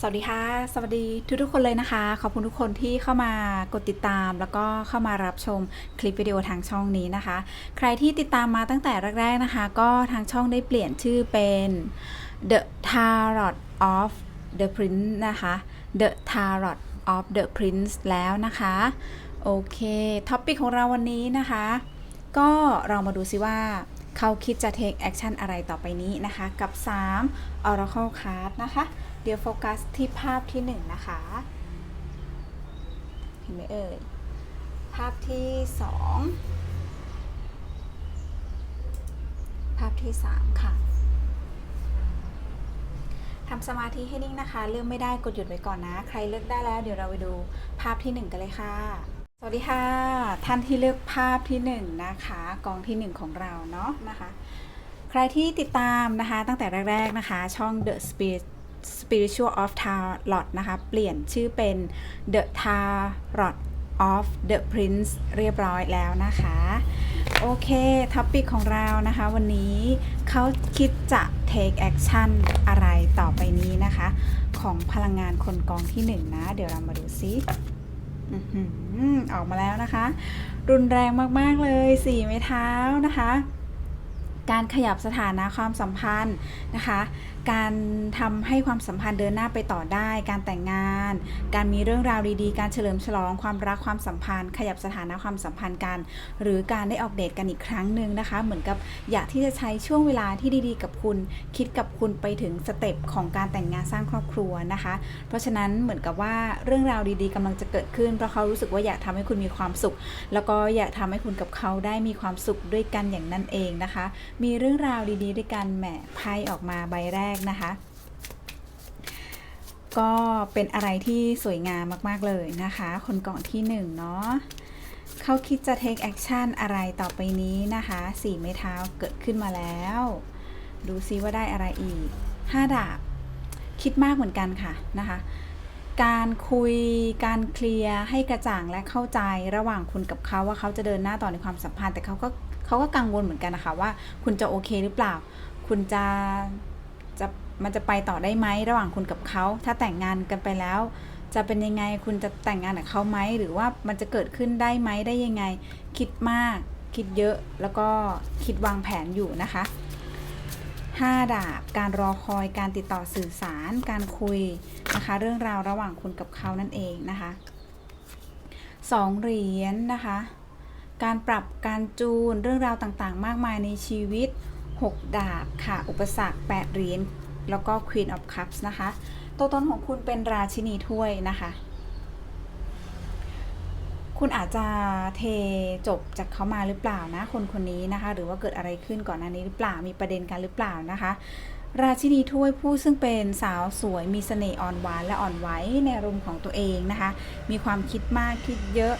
สวัสดีค่ะ สวัสดีทุกทุกๆคนเลยนะคะ ขอบคุณทุกคนที่เข้ามากดติดตาม แล้วก็เข้ามารับชมคลิปวิดีโอทางช่องนี้นะคะ ใครที่ติดตามมาตั้งแต่แรกๆนะคะ ก็ทางช่องได้เปลี่ยนชื่อเป็น The Tarot of the Prince นะคะ The Tarot of the Prince แล้วนะคะ โอเค ท็อปิกของเราวันนี้นะคะ ก็เรามาดูซิว่าเขาคิดจะ take action อะไรต่อไปนี้นะคะ กับ 3 Oracle card นะคะ เดี๋ยวโฟกัสที่ภาพที่ 1 นะคะ เห็นไหมเอ่ย ภาพที่ 2 ภาพที่ 3 ค่ะทำสมาธิให้นิ่งนะคะ เลือกไม่ได้กดหยุดไว้ก่อนนะ ใครเลือกได้แล้วเดี๋ยวเราไปดูภาพที่ 1 กันเลยค่ะ สวัสดีค่ะ ท่านที่เลือกภาพที่ 1 นะคะ กองที่ 1 ของเราเนาะนะคะ ใครที่ติดตามนะคะตั้งแต่แรก ๆนะคะ ช่อง The Spirit Spiritual of Tarot นะคะ เปลี่ยนชื่อเป็น The Tarot of the Prince เรียบร้อยแล้วนะคะ โอเค ท็อปิกของเรานะคะ วันนี้เขาคิดจะ take action อะไรต่อไปนี้นะคะ ของพลังงานคนกองที่หนึ่งนะ เดี๋ยวเรามาดูซิออหือออกมาแล้วนะคะ รุนแรงมาก ๆ เลยสี่ไม้เท้านะคะ การขยับสถานะความสัมพันธ์นะคะ การทำให้ความสัมพันธ์เดินหน้าไปต่อได้ การแต่งงาน การมีเรื่องราวดีๆ การเฉลิมฉลองความรักความสัมพันธ์ ขยับสถานะความสัมพันธ์กัน หรือการได้ออกเดทกันอีกครั้งหนึ่งนะคะ เหมือนกับอยากที่จะใช้ช่วงเวลาที่ดีๆ กับคุณ คิดกับคุณไปถึงสเต็ปของการแต่งงานสร้างครอบครัวนะคะ เพราะฉะนั้นเหมือนกับว่าเรื่องราวดีๆกำลังจะเกิดขึ้น เพราะเขารู้สึกว่าอยากทำให้คุณมีความสุข แล้วก็อยากทำให้คุณกับเขาได้มีความสุขด้วยกันอย่างนั้นเองนะคะ มีเรื่องราวดีๆ ด้วยกันแหมไพ่ออกมาใบแรกนะคะ ก็เป็นอะไรที่สวยงามมาก ๆ เลยนะคะ คนก่อนที่หนึ่งเนาะเขาคิดจะ take action อะไรต่อไปนี้นะคะสี่ไม้เท้าเกิดขึ้นมาแล้ว ดูซิว่าได้อะไรอีกห้าดาบ คิดมากเหมือนกันค่ะนะคะการคุยการเคลียร์ให้กระจ่างและเข้าใจระหว่างคุณกับเขาว่าเขาจะเดินหน้าต่อในความสัมพันธ์ แต่เขาก็เขาก็กังวลเหมือนกันนะคะว่า คุณจะโอเคหรือเปล่า คุณจะ มันจะไปต่อได้ไหมระหว่างคุณกับเขา ถ้าแต่งงานกันไปแล้ว จะเป็นยังไงคุณจะแต่งงานกับเขาไหมหรือว่ามันจะเกิดขึ้นได้ไหมได้ยังไง คิดมาก คิดเยอะแล้วก็คิดวางแผนอยู่นะคะ5ดาบ การรอคอย การติดต่อสื่อสาร การคุยนะคะ เรื่องราวระหว่างคุณกับเขานั่นเองนะคะ2เหรียญนนะคะ การปรับ การจูน เรื่องราวต่างๆ มากมายในชีวิต 6 ดาบค่ะ อุปสรรค 8 เหรียญ แล้วก็ Queen of Cups นะคะ ตัวตนของคุณเป็นราชินีถ้วยนะคะคุณอาจจะเทจบจากเขามาหรือเปล่านะ คนคนนี้นะคะ หรือว่าเกิดอะไรขึ้นก่อนหน้านี้หรือเปล่ามีประเด็นกันหรือเปล่านะคะ ราชินีถ้วยผู้ซึ่งเป็นสาวสวยมีเสน่ห์อ่อนหวานและอ่อนไหวในอารมณ์ของตัวเองนะคะ มีความคิดมากคิดเยอะ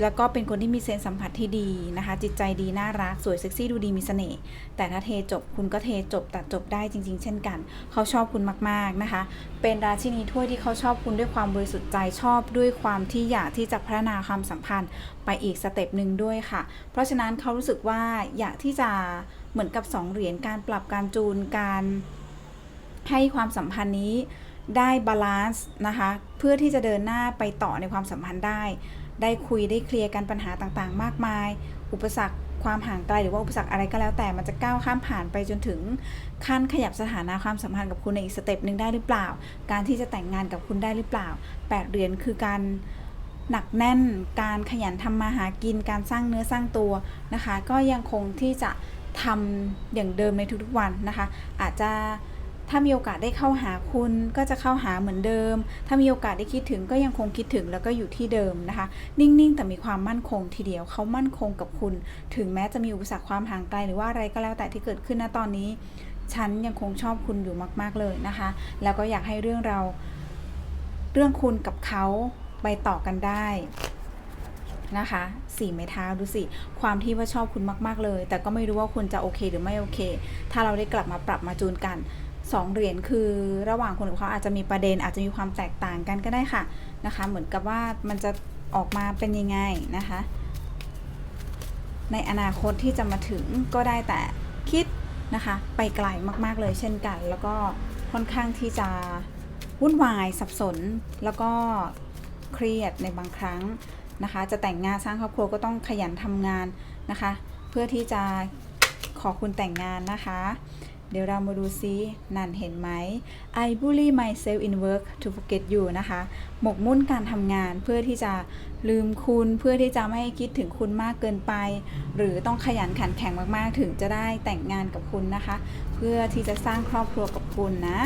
แล้วก็เป็นคนที่มีเซนส์สัมผัสที่ดีนะคะ จิตใจดีน่ารักสวยเซ็กซี่ดูดีมีเสน่ห์แต่ถ้าเทจบคุณก็เทจบตัดจบได้จริง ๆ เช่นกัน เขาชอบคุณมากๆนะคะ เป็นราชินีถ้วยที่เขาชอบคุณด้วยความบริสุทธิ์ใจชอบด้วยความที่อยากที่จะพัฒนาความสัมพันธ์ไปอีกสเต็ปหนึ่งด้วยค่ะ เพราะฉะนั้นเขารู้สึกว่าอยากที่จะเหมือนกับสองเหรียญการปรับการจูนการให้ความสัมพันธ์นี้ได้บาลานซ์นะคะ เพื่อที่จะเดินหน้าไปต่อในความสัมพันธ์ได้ ได้คุยได้เคลียร์กันปัญหาต่างๆ มากมาย อุปสรรคความห่างไกลหรือว่าอุปสรรคอะไรก็แล้วแต่มันจะก้าวข้ามผ่านไปจนถึงขั้นขยับสถานะความสัมพันธ์กับคุณในอีกสเต็ปหนึ่งได้หรือเปล่า การที่จะแต่งงานกับคุณได้หรือเปล่าแปดเหรียญคือการหนักแน่น การขยันทำมาหากิน การสร้างเนื้อสร้างตัวนะคะ ก็ยังคงที่จะทำอย่างเดิมในทุกๆวันนะคะ อาจจะ ถ้ามีโอกาสได้เข้าหาคุณก็จะเข้าหาเหมือนเดิม ถ้ามีโอกาสได้คิดถึงก็ยังคงคิดถึงแล้วก็อยู่ที่เดิมนะคะ นิ่ง ๆ แต่มีความมั่นคงทีเดียวเขามั่นคงกับคุณ ถึงแม้จะมีอุปสรรคความห่างไกลหรือว่าอะไรก็แล้วแต่ที่เกิดขึ้นณตอนนี้ ฉันยังคงชอบคุณอยู่มาก ๆเลยนะคะ แล้วก็อยากให้เรื่องเรา เรื่องคุณกับเขาไปต่อกันได้นะคะสี่ไม้เท้าดูสิ ความที่ว่าชอบคุณมาก ๆ เลย แต่ก็ไม่รู้ว่าคุณจะโอเคหรือไม่โอเค ถ้าเราได้กลับมาปรับมาจูนกัน สองเหรียญคือระหว่างคนกับเขาอาจจะมีประเด็นอาจจะมีความแตกต่างกันก็ได้ค่ะนะคะ เหมือนกับว่ามันจะออกมาเป็นยังไงนะคะ ในอนาคตที่จะมาถึงก็ได้แต่คิดนะคะ ไปไกลมากๆเลยเช่นกัน แล้วก็ค่อนข้างที่จะวุ่นวายสับสน แล้วก็เครียดในบางครั้งนะคะ จะแต่งงานสร้างครอบครัวก็ต้องขยันทำงานนะคะ เพื่อที่จะขอคุณแต่งงานนะคะ เดี๋ยวเรามาดูซินั่นเห็นไหม I bully myself in work to forget you นะคะ หมกมุ่นการทำงานเพื่อที่จะลืมคุณเพื่อที่จะไม่ให้คิดถึงคุณมากเกินไป หรือต้องขยันขันแข็งมากๆ ถึงจะได้แต่งงานกับคุณนะคะ เพื่อที่จะสร้างครอบครัวกับคุณนะ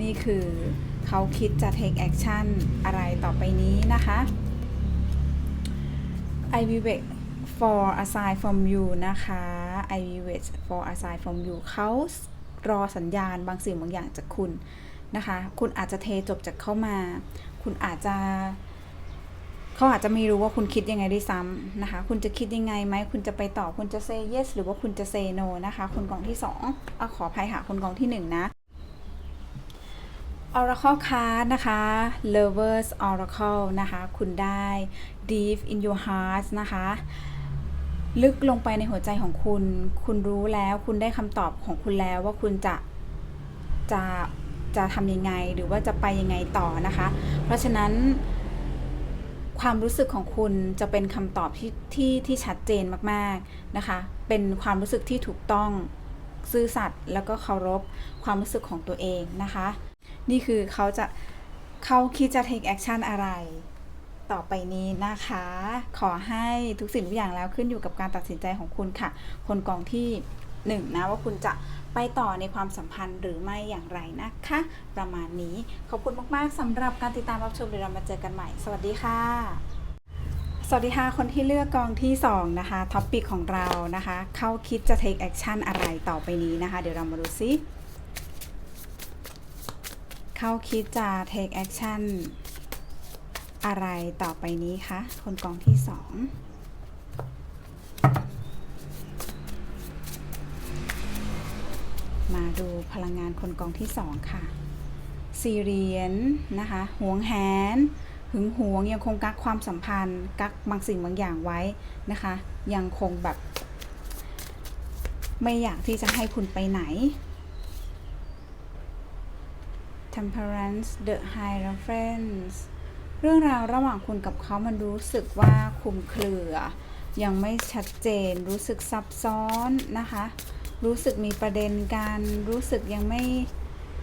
นี่คือเขาคิดจะ take action อะไรต่อไปนี้นะคะ I will wait for a sign from you นะคะ I will wait for a sign from you เขารอสัญญาณบางสิ่งบางอย่างจากคุณนะคะ คุณอาจจะเทจบจากเข้ามา คุณอาจจะ เขาอาจจะไม่รู้ว่าคุณคิดยังไงด้วยซ้ำนะคะ คุณจะคิดยังไงไหม คุณจะไปต่อ คุณจะ say yes หรือว่าคุณจะ say no นะคะ คนกองที่สองเอาขออภัยหาคนกองที่หนึ่งนะ Oracle card นะคะ Lovers Oracle นะคะ คุณได้ Deep in your heart นะคะ ลึกลงไปในหัวใจของคุณ คุณรู้แล้ว คุณได้คำตอบของคุณแล้วว่าคุณจะ จะ จะทำยังไง หรือว่าจะไปยังไงต่อนะคะ เพราะฉะนั้น ความรู้สึกของคุณจะเป็นคำตอบที่ที่ที่ชัดเจนมากๆนะคะ เป็นความรู้สึกที่ถูกต้อง ซื่อสัตย์ แล้วก็เคารพความรู้สึกของตัวเองนะคะ นี่คือเขาจะเขาคิดจะ take action อะไร ต่อไปนี้นะคะ ขอให้ทุกสิ่งทุกอย่างแล้วขึ้นอยู่กับการตัดสินใจของคุณค่ะ คนกองที่หนึ่งนะว่าคุณจะไปต่อในความสัมพันธ์หรือไม่อย่างไรนะคะ ประมาณนี้ขอบคุณมาก ๆสำหรับการติดตามรับชมเดี๋ยวเรามาเจอกันใหม่ สวัสดีค่ะ สวัสดีค่ะ คนที่เลือกกองที่ 2 นะคะท็อปปิกของเรานะคะ เข้าคิดจะ take action อะไรต่อไปนี้นะคะ เดี๋ยวเรามาดูซิ เข้าคิดจะ take action อะไรต่อไปนี้คะ คนกองที่2มาดูพลังงานคนกองที่2ค่ะ สี่เหรียญนะคะหวงแหนหึงหวงยังคงกักความสัมพันธ์ กักบางสิ่งบางอย่างไว้นะคะ ยังคงแบบ ไม่อยากที่จะให้คุณไปไหน Temperance The Hierophant เรื่องราวระหว่างคุณกับเขามันรู้สึกว่าคุมเครือ ยังไม่ชัดเจน รู้สึกซับซ้อนนะคะ รู้สึกมีประเด็นกันรู้สึกยังไม่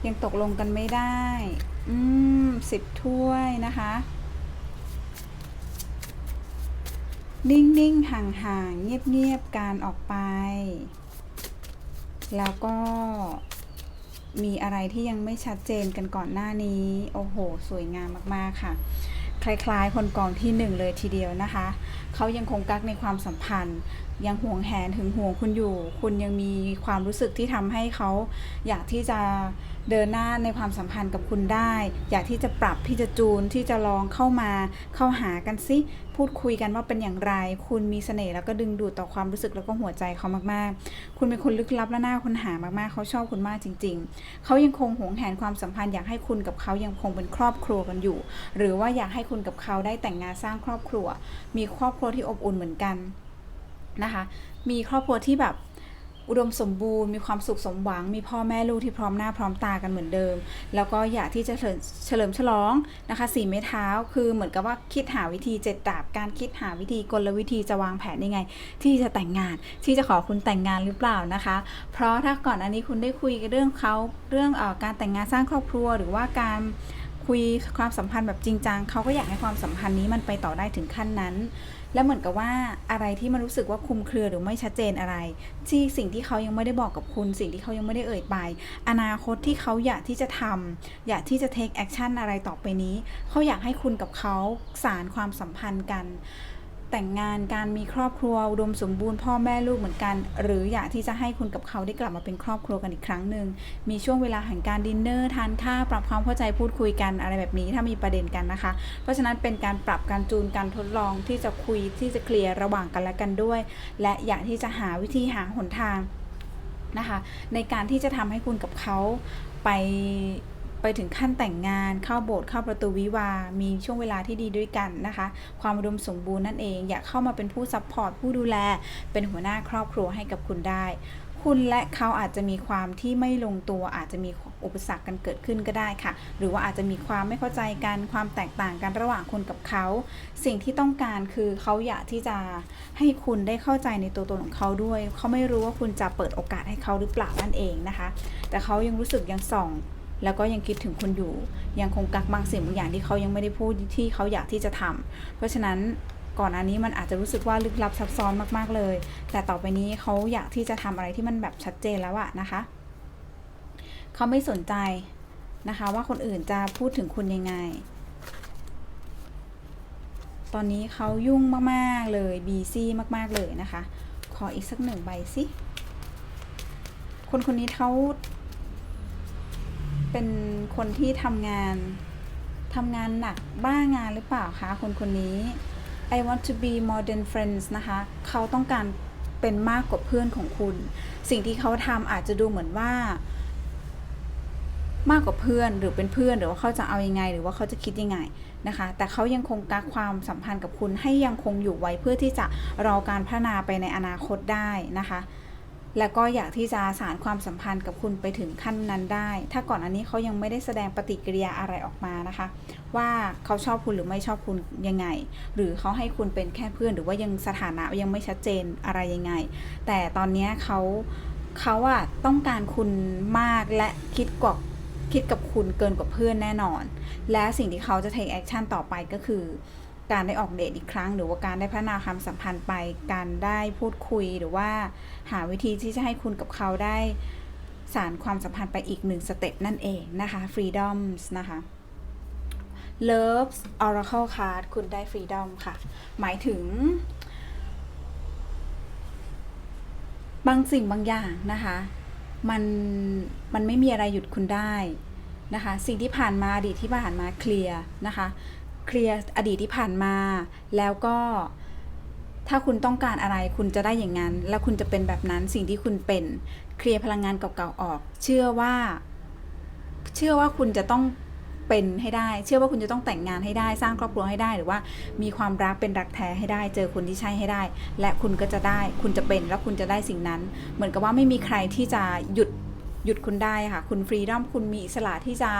ยังตกลงกันไม่ได้ อืมสิบถ้วยนะคะ นิ่งๆ ห่างๆ เงียบๆ การออกไป แล้วก็มีอะไรที่ยังไม่ชัดเจนกันก่อนหน้านี้ โอ้โห สวยงามมาก ๆ ค่ะ คล้ายๆ คนกองที่หนึ่งเลยทีเดียวนะคะ เขายังคงกักในความสัมพันธ์ ยังห่วงแหนถึงห่วงคุณอยู่ คุณยังมีความรู้สึกที่ทำให้เขาอยากที่จะเดินหน้าในความสัมพันธ์กับคุณได้ อยากที่จะปรับที่จะจูนที่จะลองเข้ามาเข้าหากันซิพูดคุยกันว่าเป็นอย่างไร คุณมีเสน่ห์แล้วก็ดึงดูดต่อความรู้สึกแล้วก็หัวใจเขามากๆ คุณเป็นคนลึกลับและน่าค้นหามากๆ เขาชอบคุณมากจริง ๆ เขายังคงหวงแหนความสัมพันธ์อยากให้คุณกับเขายังคงเป็นครอบครัวกันอยู่ หรือว่าอยากให้คุณกับเขาได้แต่งงานสร้างครอบครัว มีครอบครัวที่อบอุ่นเหมือนกัน นะคะ มีครอบครัวที่แบบอุดมสมบูรณ์มีความสุขสมหวัง มีพ่อแม่ลูกที่พร้อมหน้าพร้อมตากันเหมือนเดิม แล้วก็อยากที่จะเฉลิมฉลองนะคะสี่ไม้เท้าคือเหมือนกับว่าคิดหาวิธีเจ็ดดาบการคิดหาวิธีกลวิธีจะวางแผนยังไง ที่จะแต่งงานที่จะขอคุณแต่งงานหรือเปล่านะคะ เพราะถ้าก่อนอันนี้คุณได้คุยกันเรื่องเขาเรื่องออการแต่งงานสร้างครอบครัวหรือว่าการคุยความสัมพันธ์แบบจริงจังเขาก็อยากให้ความสัมพันธ์นี้มันไปต่อได้ถึงขั้นนั้น แล้วเหมือนกับว่าอะไรที่มันรู้สึกว่าคลุมเครือหรือไม่ชัดเจนอะไร ที่สิ่งที่เขายังไม่ได้บอกกับคุณ สิ่งที่เขายังไม่ได้เอ่ยไป อนาคตที่เขาอยากที่จะทำอยากที่จะ take action อะไรต่อไปนี้ เขาอยากให้คุณกับเขาสารความสัมพันธ์กัน แต่งงานการมีครอบครัวอุดมสมบูรณ์พ่อแม่ลูกเหมือนกัน หรืออยากที่จะให้คุณกับเขาได้กลับมาเป็นครอบครัวกันอีกครั้งหนึ่งมีช่วงเวลาแห่งการดินเนอร์ทานข้าวปรับความเข้าใจพูดคุยกันอะไรแบบนี้ถ้ามีประเด็นกันนะคะ เพราะฉะนั้นเป็นการปรับการจูนการทดลองที่จะคุยที่จะเคลียร์ระหว่างกันและกันด้วย และอยากที่จะหาวิธีหาหนทางนะคะ ในการที่จะทำให้คุณกับเขาไป ไปถึงขั้นแต่งงานเข้าโบสถ์เข้าประตูวิวา มีช่วงเวลาที่ดีด้วยกันนะคะ ความอุดมสมบูรณ์นั่นเอง อยากเข้ามาเป็นผู้ซัพพอร์ตผู้ดูแล เป็นหัวหน้าครอบครัวให้กับคุณได้ คุณและเขาอาจจะมีความที่ไม่ลงตัวอาจจะมีอุปสรรคกันเกิดขึ้นก็ได้ค่ะ หรือว่าอาจจะมีความไม่เข้าใจกัน ความแตกต่างกันระหว่างคุณกับเขา สิ่งที่ต้องการคือเขาอยากที่จะให้คุณได้เข้าใจในตัวตนของเขาด้วย เขาไม่รู้ว่าคุณจะเปิดโอกาสให้เขาหรือเปล่านั่นเองนะคะ แต่เขายังรู้สึกยังส่อง แล้วก็ยังคิดถึงคุณอยู่ ยังคงกักบางสิ่งบางอย่างที่เขายังไม่ได้พูดที่เขาอยากที่จะทำเพราะฉะนั้นก่อนอันนี้มันอาจจะรู้สึกว่าลึกลับซับซ้อนมากๆเลย แต่ต่อไปนี้เขาอยากที่จะทำอะไรที่มันแบบชัดเจนแล้วอะนะคะ เขาไม่สนใจนะคะว่าคนอื่นจะพูดถึงคุณยังไง ตอนนี้เขายุ่งมากๆเลยบีซี่มากๆเลยนะคะ ขออีกสักหนึ่งใบสิคนคนนี้เขา เป็นคนที่ทำงานทำงานหนักบ้างานหรือเปล่าคะคนคนนี้ I want to be more than friends นะคะ เขาต้องการเป็นมากกว่าเพื่อนของคุณ สิ่งที่เขาทำอาจจะดูเหมือนว่า มากกว่าเพื่อนหรือเป็นเพื่อนหรือว่าเขาจะเอายังไง หรือว่าเขาจะคิดยังไงนะคะ แต่เขายังคงกักความสัมพันธ์กับคุณให้ยังคงอยู่ไว้เพื่อที่จะรอการพัฒนาไปในอนาคตได้นะคะ แล้วก็อยากที่จะสารความสัมพันธ์กับคุณไปถึงขั้นนั้นได้ ถ้าก่อนอันนี้เขายังไม่ได้แสดงปฏิกิริยาอะไรออกมานะคะ ว่าเขาชอบคุณหรือไม่ชอบคุณยังไง หรือเขาให้คุณเป็นแค่เพื่อน หรือว่ายังสถานะยังไม่ชัดเจนอะไรยังไง แต่ตอนนี้เขาเขาอะต้องการคุณมากและคิดกว่าคิดกับคุณเกินกว่าเพื่อนแน่นอน และสิ่งที่เขาจะ take action ต่อไปก็คือ การได้ออกเดทอีกครั้ง หรือว่าการได้พัฒนาความสัมพันธ์ไป การได้พูดคุยหรือว่าหาวิธีที่จะให้คุณกับเขาได้สารความสัมพันธ์ไปอีกหนึ่งสเต็ปนั่นเองนะคะ freedoms นะคะ Loves Oracle Card คุณได้ freedom ค่ะ หมายถึง บางสิ่งบางอย่างนะคะ มันมันไม่มีอะไรหยุดคุณได้นะคะ สิ่งที่ผ่านมาอดีตที่ผ่านมาเคลียร์นะคะ เคลียร์อดีตที่ผ่านมา แล้วก็ถ้าคุณต้องการอะไรคุณจะได้อย่างนั้น แล้วคุณจะเป็นแบบนั้นสิ่งที่คุณเป็นเคลียร์พลังงานเก่าๆออก เชื่อว่า เชื่อว่าคุณจะต้องเป็นให้ได้ เชื่อว่าคุณจะต้องแต่งงานให้ได้ สร้างครอบครัวให้ได้ หรือว่ามีความรักเป็นรักแท้ให้ได้ เจอคนที่ใช่ให้ได้ และคุณก็จะได้ คุณจะเป็น แล้วคุณจะได้สิ่งนั้น เหมือนกับว่าไม่มีใครที่จะหยุด หยุดคุณได้ค่ะ คุณฟรีดอมคุณมีอิสระที่จะ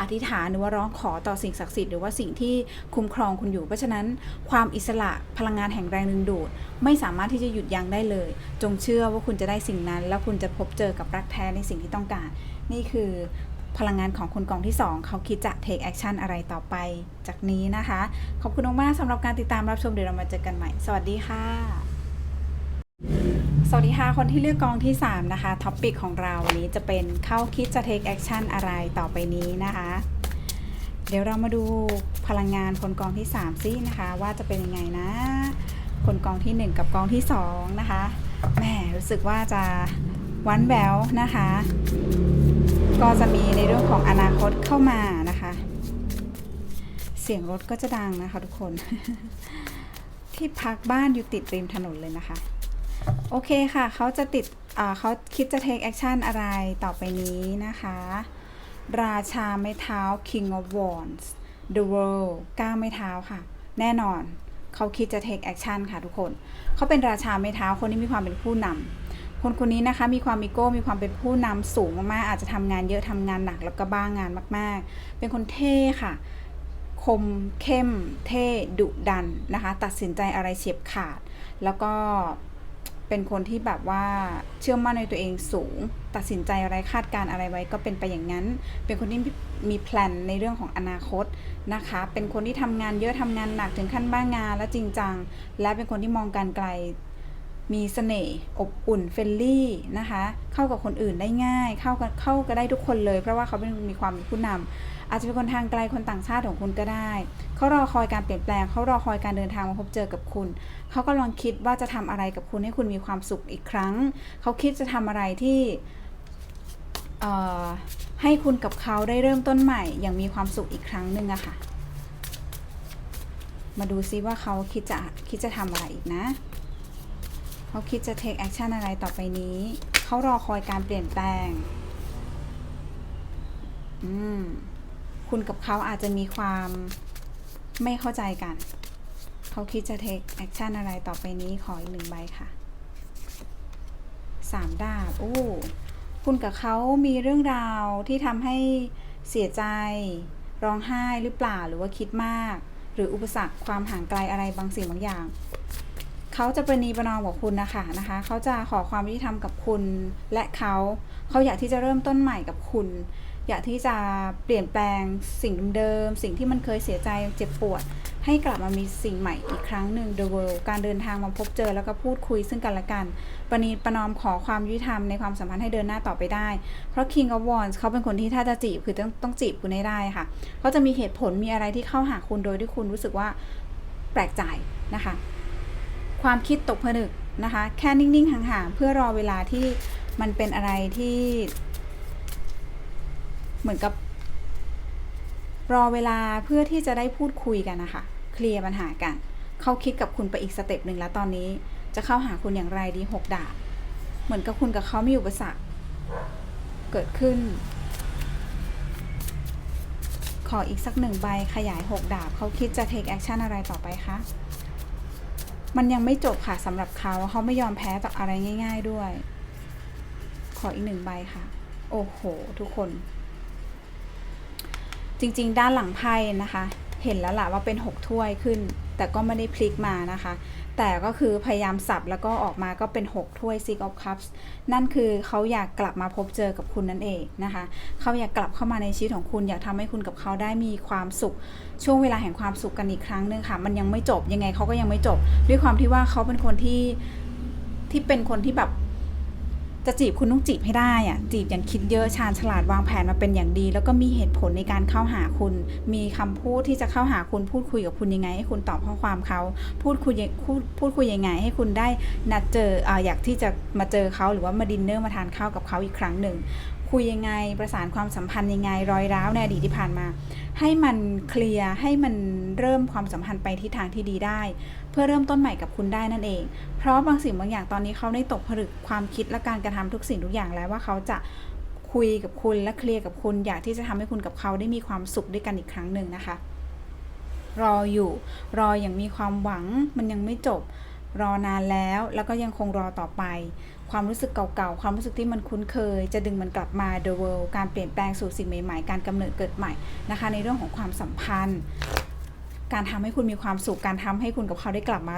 อธิษฐานหรือว่าร้องขอต่อสิ่งศักดิ์สิทธิ์หรือว่าสิ่งที่คุ้มครองคุณอยู่ เพราะฉะนั้นความอิสระพลังงานแห่งแรงดึงดูด ไม่สามารถที่จะหยุดยั้งได้เลย จงเชื่อว่าคุณจะได้สิ่งนั้น แล้วคุณจะพบเจอกับรักแท้ในสิ่งที่ต้องการ นี่คือพลังงานของคนกองที่ 2 เขาคิดจะ take action อะไรต่อไปจากนี้นะคะ ขอบคุณมากๆสำหรับการติดตามรับชมเดี๋ยวเรามาเจอกันใหม่ สวัสดีค่ะ สวัสดีค่ะ คนที่เลือกกองที่ 3 นะคะท็อปปิกของเราวันนี้จะเป็นเข้าคิดจะ take action อะไรต่อไปนี้นะคะ เดี๋ยวเรามาดูพลังงานคนกองที่ 3 ซินะคะ ว่าจะเป็นยังไงนะ คนกองที่ 1 กับกองที่ 2 นะคะแหมรู้สึกว่าจะวันแววนะคะ ก็จะมีในเรื่องของอนาคตเข้ามานะคะ เสียงรถก็จะดังนะคะทุกคน ที่พักบ้านอยู่ติดริมถนนเลยนะคะ โอเคค่ะ เขาจะติดเขาคิดจะ take action อะไรต่อไปนี้นะคะ ราชาไม้เท้า King of Wands The World ก้าไม้เท้าค่ะ แน่นอน เขาคิดจะ take action ค่ะทุกคน เขาเป็นราชาไม้เท้าคนที่มีความเป็นผู้นำคนคนนี้นะคะ มีความมีโก้ มีความเป็นผู้นำสูงมากๆ อาจจะทำงานเยอะทำงานหนักแล้วก็บ้างงานมาก ๆ เป็นคนเท่ค่ะ คมเข้ม เท่ดุดันนะคะ ตัดสินใจอะไรเฉียบขาด แล้วก็ เป็นคนที่แบบว่าเชื่อมั่นในตัวเองสูง ตัดสินใจอะไรคาดการณ์อะไรไว้ก็เป็นไปอย่างนั้น เป็นคนที่มีแพลนในเรื่องของอนาคตนะคะ เป็นคนที่ทำงานเยอะทำงานหนักถึงขั้นบ้างงานและจริงจัง และเป็นคนที่มองการไกล มีเสน่ห์อบอุ่นเฟรลี่นะคะ เข้ากับคนอื่นได้ง่าย เข้ากันเข้ากันได้ทุกคนเลย เพราะว่าเขาเป็นมีความผู้นำอาจจะเป็นคนทางไกลคนต่างชาติของคุณก็ได้ เขารอคอยการเปลี่ยนแปลงเขารอคอยการเดินทางมาพบเจอกับคุณ เขากำลังคิดว่าจะทำอะไรกับคุณให้คุณมีความสุขอีกครั้ง เขาคิดจะทำอะไรที่ให้คุณกับเขาได้เริ่มต้นใหม่ อย่างมีความสุขอีกครั้งหนึ่งอะค่ะ มาดูซิว่าเขาคิดจะคิดจะทำอะไรอีกนะ เขาคิดจะ take action อะไรต่อไปนี้ เขารอคอยการเปลี่ยนแปลง อืม คุณกับเขาอาจจะมีความ ไม่เข้าใจกัน เขาคิดจะ take action อะไรต่อไปนี้ขออีกหนึ่งใบค่ะสามดาบโอ้คุณกับเขามีเรื่องราวที่ทำให้เสียใจ ร้องไห้หรือเปล่าหรือว่าคิดมาก หรืออุปสรรคความห่างไกลอะไรบางสิ่งบางอย่างเขาจะประนีประนอมกับคุณนะคะนะคะเขาจะขอความยุติธรรมกับคุณ และเขาเขาอยากที่จะเริ่มต้นใหม่กับคุณ อยากที่จะเปลี่ยนแปลงสิ่งเดิม สิ่งที่มันเคยเสียใจเจ็บปวด ให้กลับมามีสิ่งใหม่อีกครั้งหนึ่ง The World การเดินทางมาพบเจอแล้วก็พูดคุยซึ่งกันและกันประนีประนอมขอความยุติธรรมในความสัมพันธ์ให้เดินหน้าต่อไปได้ เพราะ King of Wands เขาเป็นคนที่ถ้าจะจีบคือต้องต้องจีบคุณให้ได้ค่ะเขาจะมีเหตุผลมีอะไรที่เข้าหาคุณโดยที่คุณรู้สึกว่าแปลกใจนะคะ ความคิดตกผนึกนะคะ แค่นิ่งๆห่างๆเพื่อรอเวลาที่มันเป็นอะไรที่ เหมือนกับ รอเวลาเพื่อที่จะได้พูดคุยกันนะคะเคลียร์ปัญหากัน เขาคิดกับคุณไปอีกสเต็ปหนึ่งแล้วตอนนี้ จะเข้าหาคุณอย่างไรดีหกดาบเหมือนกับคุณกับเขามีอุปสรรคเกิดขึ้น ขออีกสักหนึ่งใบขยายหกดาบเขาคิดจะ take action อะไรต่อไปคะ มันยังไม่จบค่ะสำหรับเขาเขาไม่ยอมแพ้ต่ออะไรง่าย ๆด้วย ขออีกหนึ่งใบค่ะ โอ้โห ทุกคน จริงๆ ด้านหลังไพ่นะคะ เห็นแล้วล่ะว่าเป็น 6 ถ้วยขึ้น แต่ก็ไม่ได้พลิกมานะคะ แต่ก็คือพยายามสับแล้วก็ออกมาก็เป็น 6 ถ้วย Six of Cups นั่นคือเขาอยากกลับมาพบเจอกับคุณนั่นเองนะคะเขาอยากกลับเข้ามาในชีวิตของคุณ อยากทำให้คุณกับเขาได้มีความสุข ช่วงเวลาแห่งความสุขกันอีกครั้งหนึ่งค่ะ มันยังไม่จบยังไงเขาก็ยังไม่จบ ด้วยความที่ว่าเขาเป็นคนที่ที่เป็นคนที่แบบ จะจีบคุณต้องจีบให้ได้อะจีบอย่างคิดเยอะชาญฉลาดวางแผนมาเป็นอย่างดี แล้วก็มีเหตุผลในการเข้าหาคุณ มีคำพูดที่จะเข้าหาคุณพูดคุยกับคุณยังไง ให้คุณตอบข้อความเขาพูดคุยพูดพูดคุยยังไง ให้คุณได้นัดเจออาอยากที่จะมาเจอเขาหรือว่ามาดินเนอร์มาทานข้าวกับเขาอีกครั้งหนึ่ง คุยยังไง ประสานความสัมพันธ์ยังไง รอยร้าวในอดีตที่ผ่านมา ให้มันเคลียร์ให้มันเริ่มความสัมพันธ์ไปทิศทางที่ดีได้ เพื่อเริ่มต้นใหม่กับคุณได้นั่นเอง เพราะบางสิ่งบางอย่างตอนนี้เขาได้ตกผลึกความคิดและการกระทำทุกสิ่งทุกอย่างแล้วว่าเขาจะคุยกับคุณและเคลียร์กับคุณอยากที่จะทำให้คุณกับเขาได้มีความสุขด้วยกันอีกครั้งหนึ่งนะคะ รออยู่รออย่างมีความหวังมันยังไม่จบ รอนานแล้วแล้วก็ยังคงรอต่อไป ความรู้สึกเก่าๆ ความรู้สึกที่มันคุ้นเคย จะดึงมันกลับมา the world การเปลี่ยนแปลงสู่สิ่งใหม่ๆ การกำเนิดเกิดใหม่นะคะ ในเรื่องของความสัมพันธ์ การทำให้คุณมีความสุข การทำให้คุณกับเขาได้กลับมา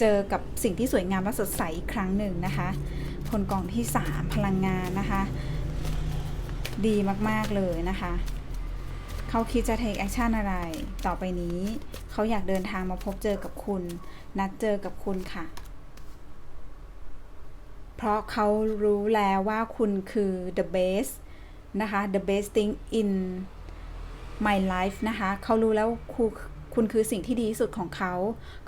เจอกับสิ่งที่สวยงามและสดใสอีกครั้งหนึ่งนะคะ คนกองที่ 3 พลังงานนะคะ ดีมากๆเลยนะคะเขาคิดจะ take action อะไร ต่อไปนี้ เขาอยากเดินทางมาพบเจอกับคุณ นัดเจอกับคุณค่ะ เพราะเขารู้แล้วว่าคุณคือ the best นะคะ the best thing in my life นะคะเขารู้แล้วคุณคุณคือสิ่งที่ดีที่สุดของเขา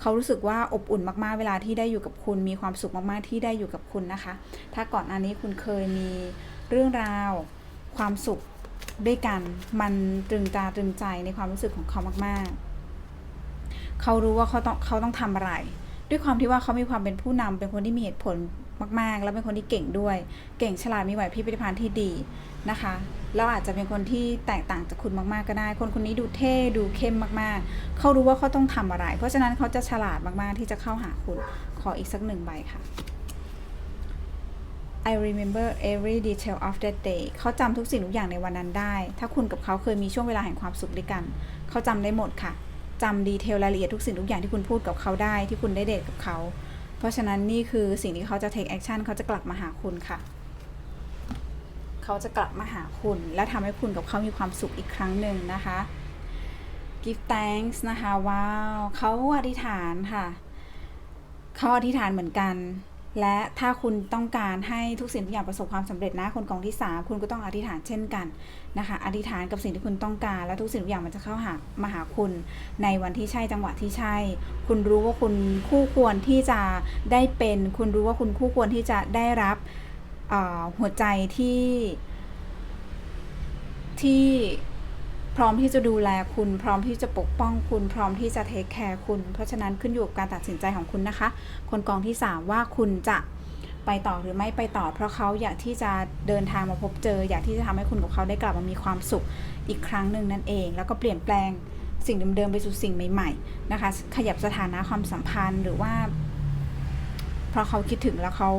เขารู้สึกว่าอบอุ่นมากๆ เวลาที่ได้อยู่กับคุณ มีความสุขมากๆ ที่ได้อยู่กับคุณนะคะ ถ้าก่อนอันนี้คุณเคยมีเรื่องราว ความสุขด้วยกัน มันตรึงตาตรึงใจในความรู้สึกของเขามากๆ เขารู้ว่าเขาต้องเขาต้องทำอะไร ด้วยความที่ว่าเขามีความเป็นผู้นำเป็นคนที่มีเหตุผล มาก ๆ แล้วเป็นคนที่เก่งด้วย เก่งฉลาดมีไหวพริบปฏิภาณที่ดีนะคะแล้วอาจจะเป็นคนที่แตกต่างจากคุณมาก ๆ ก็ได้ คนคนนี้ดูเท่ดูเข้มมากๆ เขารู้ว่าเขาต้องทำอะไร เพราะฉะนั้นเขาจะฉลาดมาก ๆ ที่จะเข้าหาคุณ ขออีกสักหนึ่งใบค่ะ I remember every detail of that day เขาจำทุกสิ่งทุกอย่างในวันนั้นได้ ถ้าคุณกับเขาเคยมีช่วงเวลาแห่งความสุขด้วยกัน เขาจำได้หมดค่ะจำดีเทลรายละเอียดทุกสิ่งทุกอย่างที่คุณพูดกับเขาได้ ที่คุณได้เดทกับเขา เพราะฉะนั้นนี่คือสิ่งที่เขาจะ take action เขาจะกลับมาหาคุณค่ะ เขาจะกลับมาหาคุณ และทำให้คุณกับเขามีความสุขอีกครั้งหนึ่งนะคะ give thanks นะคะ ว้าว เขาอธิษฐานค่ะ เขาอธิษฐานเหมือนกัน และถ้าคุณต้องการให้ทุกสิ่งทุกอย่างประสบความสำเร็จนะคนกองที่ 3 คุณก็ต้องอธิษฐานเช่นกันนะคะอธิษฐานกับสิ่งที่คุณต้องการ และทุกสิ่งทุกอย่างมันจะเข้าหามาหาคุณ ในวันที่ใช่จังหวะที่ใช่ คุณรู้ว่าคุณคู่ควรที่จะได้เป็น คุณรู้ว่าคุณคู่ควรที่จะได้รับหัวใจที่ที่ พร้อมที่จะดูแลคุณ พร้อมที่จะปกป้องคุณ พร้อมที่จะเทคแคร์คุณ เพราะฉะนั้นขึ้นอยู่กับการตัดสินใจของคุณนะคะ คนกองที่ 3 ว่าคุณจะไปต่อหรือไม่ไปต่อ เพราะเขาอยากที่จะเดินทางมาพบเจอ อยากที่จะทำให้คุณกับเขาได้กลับมามีความสุขอีกครั้งหนึ่งนั่นเอง แล้วก็เปลี่ยนแปลงสิ่งเดิมๆไปสู่สิ่งใหม่ๆนะคะ ขยับสถานะความสัมพันธ์หรือว่า เพราะเขาคิดถึงแล้วเขา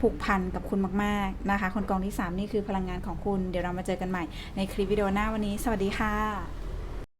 ผูกพันกับคุณมากๆนะคะ คนกองที่ 3 นี่คือพลังงานของคุณ เดี๋ยวเรามาเจอกันใหม่ในคลิปวิดีโอหน้าวันนี้ สวัสดีค่ะ